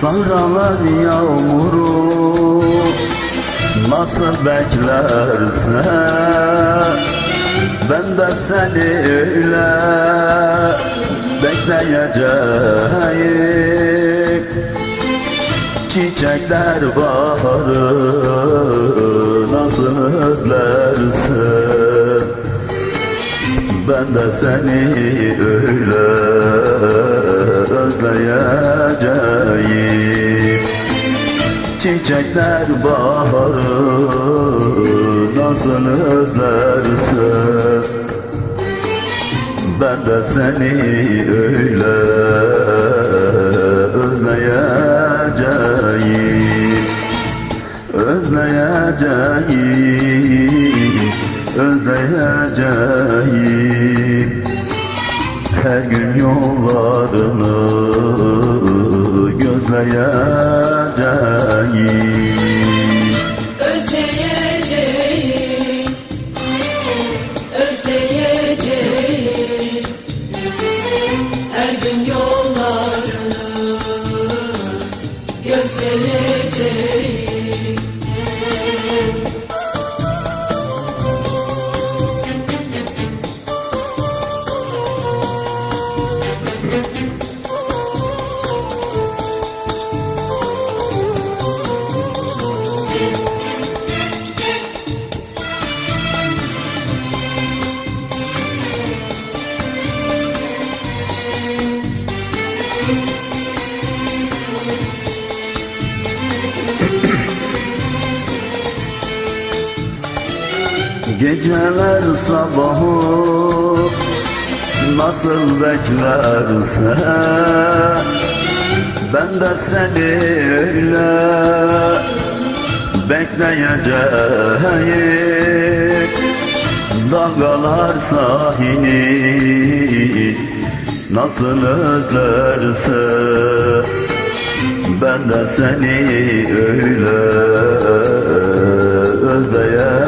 Sahralar yağmuru Nasıl beklerse Ben de seni öyle Bekleyeceğim. Çiçekler baharı Nasıl özlersin ben de seni öyle özleyeceğim. Çiçekler baharı nasıl özlersin Ben de seni öyle özleyeceğim. Özleyeceğim Özleyeceğim Her gün yollarını gözleyeceğim Geceler sabahı nasıl beklerse Ben de seni öyle bekleyeceğim Dalgalar sahini nasıl özlerse Ben de seni öyle özleyeceğim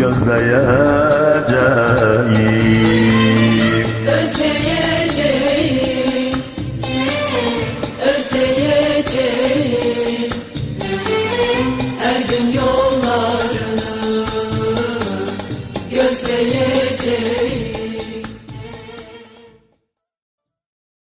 gözleyeceğim Özleyeceğim Özleyeceğim. Her gün yollarını gözleyeceğim.